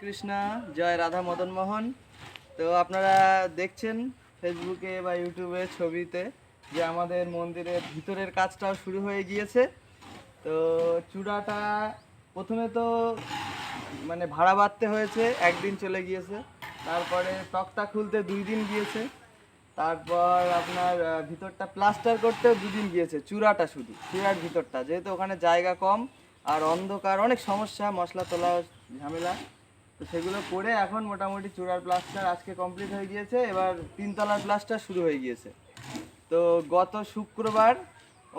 কৃষ্ণা জয় রাধা মদন মোহন। তো আপনারা দেখছেন ফেসবুকে বা ইউটিউবে ছবিতে যে আমাদের মন্দিরের ভিতরের কাজটাও শুরু হয়ে গিয়েছে। তো চূড়াটা প্রথমে তো মানে ভাড়া বাঁধতে হয়েছে, একদিন চলে গিয়েছে। তারপরে তক্তা খুলতে দুই দিন গিয়েছে। তারপর আপনার ভিতরটা প্লাস্টার করতেও দুদিন গিয়েছে, চূড়াটা শুধু, চূড়ার ভিতরটা। যেহেতু ওখানে জায়গা কম আর অন্ধকার, অনেক সমস্যা মশলা তোলা ঝামেলা। তো সেগুলো করে এখন মোটামুটি চূড়ার প্লাস্টার আজকে কমপ্লিট হয়ে গিয়েছে এবার তিনতলার প্লাস্টার শুরু হয়ে গিয়েছে। তো গত শুক্রবার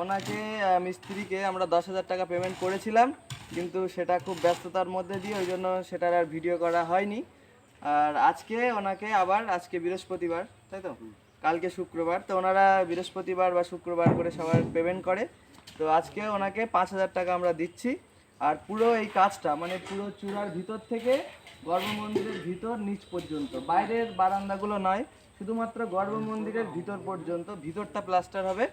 ওনাকে মিস্ত্রিকে আমরা দশ হাজার টাকা পেমেন্ট করেছিলাম কিন্তু সেটা খুব ব্যস্ততার মধ্যে দিয়ে ওই জন্য সেটার আর ভিডিও করা হয়নি। আর আজকে ওনাকে আবার আজকে বৃহস্পতিবার তাই তো? কালকে শুক্রবার তো ওনারা বৃহস্পতিবার বা শুক্রবার করে সবার পেমেন্ট করে। তো আজকে ওনাকে পাঁচ হাজার টাকা আমরা দিচ্ছি। আর পুরো এই কাজটা মানে পুরো চূড়ার ভিতর থেকে গর্ভমন্দিরের ভিতর নিচ পর্যন্ত। বাইরের বারান্দাগুলো নয়, শুধুমাত্র গর্ভমন্দিরের ভিতর পর্যন্ত। ভিতরটা প্লাস্টার হবে,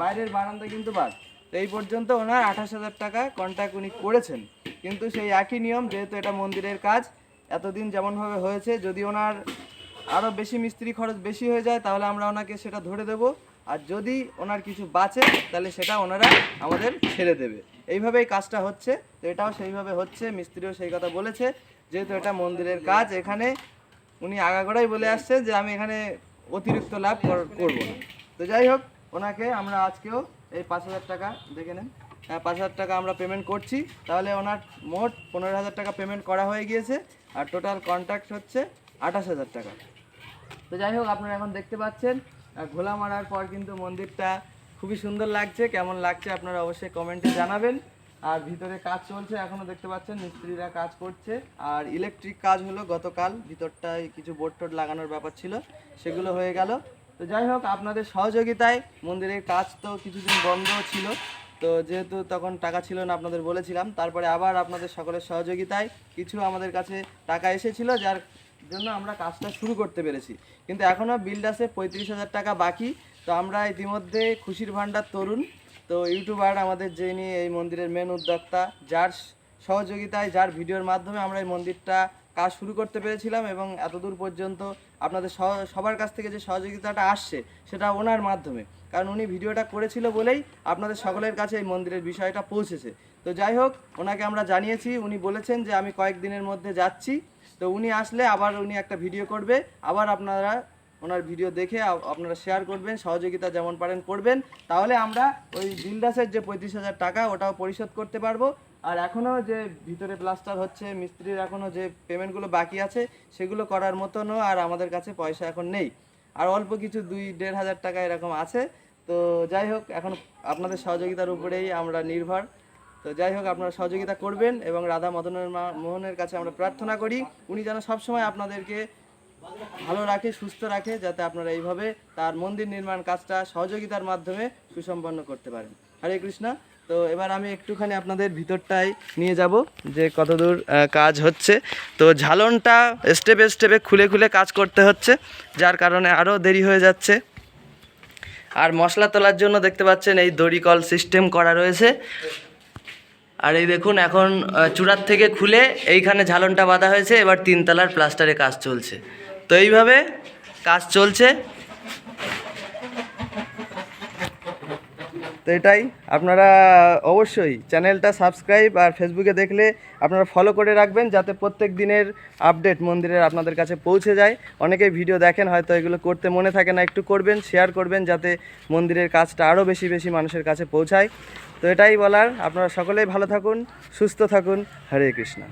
বাইরের বারান্দা কিন্তু বাদ। এই পর্যন্ত ওনার আঠাশ হাজার টাকা কন্ট্যাক্ট উনি করেছেন। কিন্তু সেই একই নিয়ম, যেহেতু এটা মন্দিরের কাজ, এতদিন যেমনভাবে হয়েছে, যদি ওনার আরও বেশি মিস্ত্রি খরচ বেশি হয়ে যায়, তাহলে আমরা ওনাকে সেটা ধরে দেব। আর যদি ওনার কিছু বাঁচে, তাহলে সেটা ওনারা আমাদের ছেড়ে দেবে। এইভাবেই কাজটা হচ্ছে। তো এটাও সেইভাবে হচ্ছে, মিস্ত্রিও সেই কথা বলেছে। যেহেতু এটা মন্দিরের কাজ, এখানে উনি আগাগোড়াই বলে আসছে যে আমি এখানে অতিরিক্ত লাভ কর- করব তো যাই হোক, ওনাকে আমরা আজকেও এই পাঁচ হাজার টাকা দেখে নেন। হ্যাঁ পাঁচ হাজার টাকা আমরা পেমেন্ট করছি। তাহলে ওনার মোট পনেরো হাজার টাকা পেমেন্ট করা হয়ে গিয়েছে। আর টোটাল কন্ট্রাক্ট হচ্ছে আঠাশ হাজার টাকা। তো যাই হোক, আপনারা এখন দেখতে পাচ্ছেন ঘোলা মারার পর কিন্তু মন্দিরটা খুবই সুন্দর লাগছে, কেমন লাগছে আপনারা অবশ্যই কমেন্টে জানাবেন। আর ভিতরে কাজ চলছে, এখনও দেখতে পাচ্ছেন মিস্ত্রিরা কাজ করছে। আর ইলেকট্রিক কাজ হলো গতকাল, ভিতরটায় কিছু বোর্ড টোড লাগানোর ব্যাপার ছিল, সেগুলো হয়ে গেল। তো যাই হোক, আপনাদের সহযোগিতায় মন্দিরের কাজ তো কিছুদিন বন্ধ ছিল। তো যেহেতু তখন টাকা ছিল না আপনাদের বলেছিলাম, তারপরে আবার আপনাদের সকলের সহযোগিতায় কিছু আমাদের কাছে টাকা এসেছিল, যার জন্য আমরা কাজটা শুরু করতে পেরেছি। কিন্তু এখনও বিল আছে পঁয়ত্রিশ হাজার টাকা বাকি। তো আমরা ইতিমধ্যে খুশির ভাণ্ডার তরুণ। তো ইউটিউবার আমাদের যিনি এই মন্দিরের মেন উদ্যোক্তা, যার সহযোগিতায়, যার ভিডিওর মাধ্যমে আমরা এই মন্দিরটা কাজ শুরু করতে পেরেছিলাম এবং এতদূর পর্যন্ত আপনাদের সবার কাছ থেকে যে সহযোগিতাটা আসছে, সেটা ওনার মাধ্যমে। কারণ উনি ভিডিওটা করেছিল বলেই আপনাদের সকলের কাছে এই মন্দিরের বিষয়টা পৌঁছেছে। তো যাই হোক, ওনাকে আমরা জানিয়েছি। উনি বলেছেন যে, আমি কয়েকদিনের মধ্যে যাচ্ছি। তো উনি আসলে আবার উনি একটা ভিডিও করবে, আবার আপনারা ওনার ভিডিও দেখে আপনারা শেয়ার করবেন, সহযোগিতা যেমন পারেন করবেন। তাহলে আমরা ওই বিলদাসের যে পঁয়ত্রিশ হাজার টাকা, ওটাও পরিশোধ করতে পারব। আর এখনও যে ভিতরে প্লাস্টার হচ্ছে, মিস্ত্রির এখনও যে পেমেন্টগুলো বাকি আছে, সেগুলো করার মতনও আর আমাদের কাছে পয়সা এখন নেই। আর অল্প কিছু দুই দেড় হাজার টাকা এরকম আছে। তো যাই হোক, এখন আপনাদের সহযোগিতার উপরেই আমরা নির্ভর। তো যাই হোক, আপনারা সহযোগিতা করবেন এবং রাধা মদনের মোহনের কাছে আমরা প্রার্থনা করি। উনি যেন সবসময় আপনাদেরকে ভালো রাখে, সুস্থ রাখে, যাতে আপনারা এইভাবে তার মন্দির নির্মাণ কাজটা সহযোগিতার মাধ্যমে সুসম্পন্ন করতে পারেন। হরে কৃষ্ণ। তো এবার আমি একটুখানি আপনাদের ভিতরটাই নিয়ে যাব, যে কতদূর কাজ হচ্ছে। তো ঝালনটা স্টেপে স্টেপে খুলে খুলে কাজ করতে হচ্ছে, যার কারণে আরও দেরি হয়ে যাচ্ছে। আর মশলা তোলার জন্য দেখতে পাচ্ছেন এই দড়িকল সিস্টেম করা রয়েছে। আর এই দেখুন, এখন চূড়ার থেকে খুলে এইখানে ঝালনটা বাঁধা হয়েছে, এবার তিনতলার প্লাস্টারে কাজ চলছে। তো এইভাবে কাজ চলছে। তো এটাই। আপনারা অবশ্যই চ্যানেলটা সাবস্ক্রাইব আর ফেসবুকে দেখলে আপনারা ফলো করে রাখবেন যাতে প্রত্যেক দিনের আপডেট মন্দিরের আপনাদের কাছে পৌঁছে যায়। অনেকেই ভিডিও দেখেন, হয়তো এগুলো করতে মনে থাকে না, একটু করবেন শেয়ার করবেন যাতে মন্দিরের কাজটা আরও বেশি বেশি মানুষের কাছে পৌঁছায়। তো এটাই বলার। আপনারা সকলেই ভালো থাকুন, সুস্থ থাকুন। হরে কৃষ্ণ।